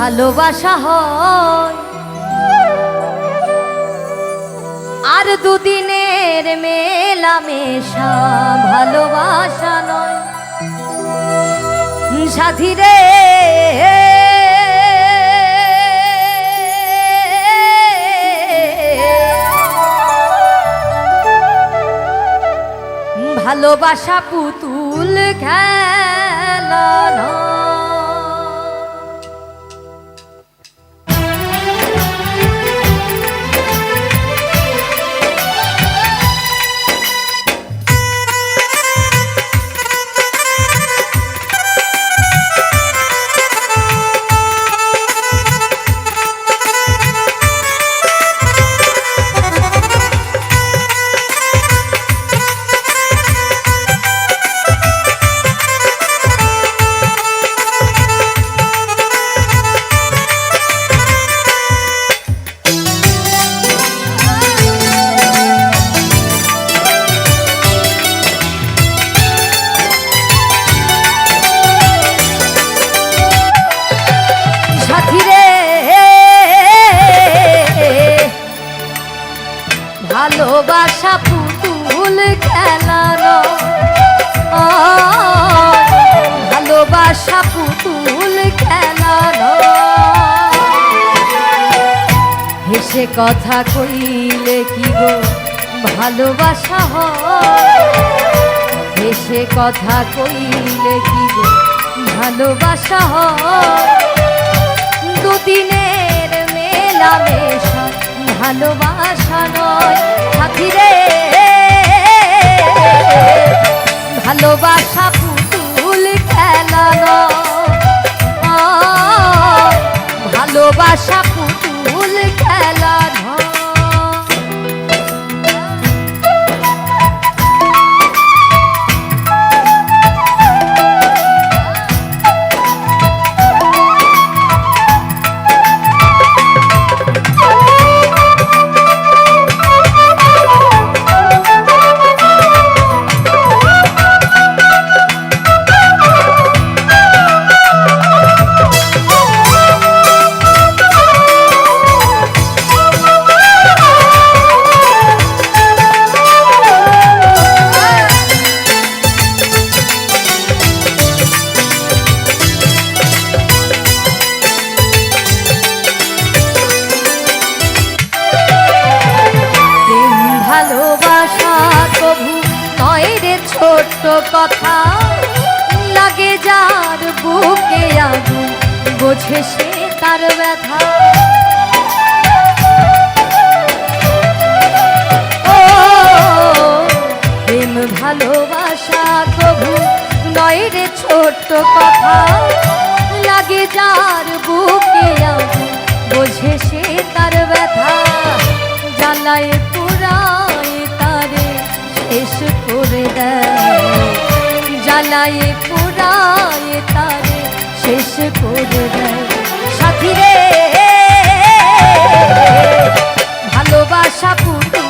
ভালোবাসা হয়। আর দুদিনের মেলামেশা ভালোবাসা নয়। সাথী রে ভালোবাসা পুতুল খেলানো সাথী কথা কইলে কি গো? ভালোবাসা হয়। হেসে কথা কইলে কি গো? ভালোবাসা হয়। দুদিনের মেলামেশা ভালোবাসা নয়। সাথী ভালোবাসা পুতুল খেলানো ভালোবাসা কথা লাগে যার বুকে আগুন, বোঝে সে তার ব্যথা। ও, প্রেম ভালোবাসা কভু নয় রে ছোট্ট কথা। লাগে যার বুকে আগুন, বোঝে সে তার ব্যথা। জ্বালায় করে দেয় জ্বালায় পুরায় তারে শেষ করে দেয়। সাথী রে ভালোবাসা পুতুল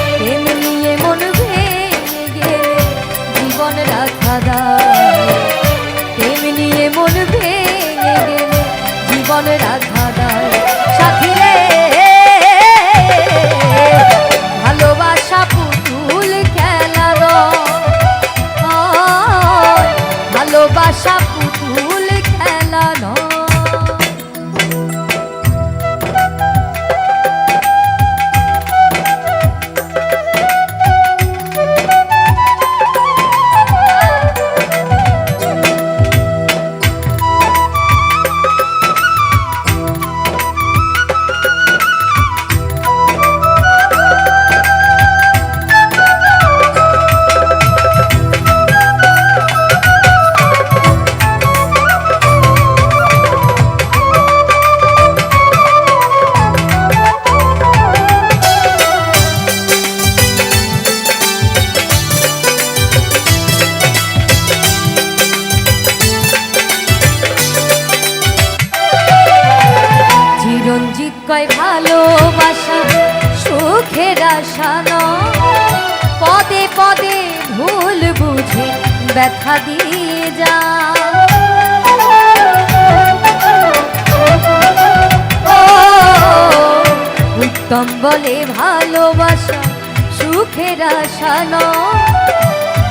ব্যথা দিয়ে যা। উত্তম বলে ভালোবাসা, সুখের আশা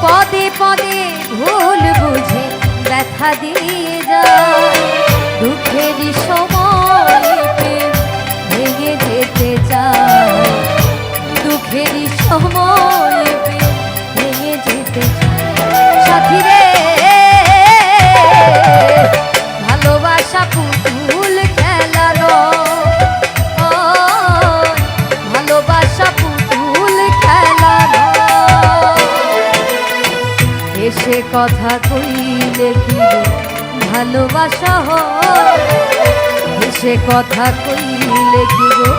পদে পদে ভুল বুঝে ব্যথা দিয়ে যায় ভালোবাসা হয়। সে কথা কইলে কি গো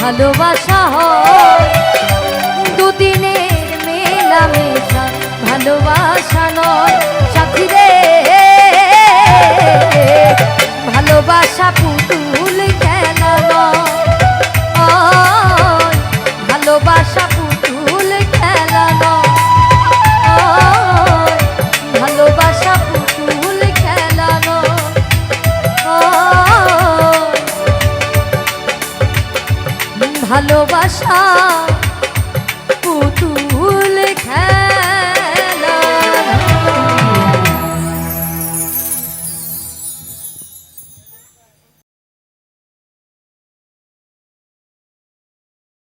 ভালোবাসা হয়? দুদিনের মেলামেশা ভালোবাসা নয়। সাথী রে, ভালোবাসা পুতুল ভালোবাসা। পুতুল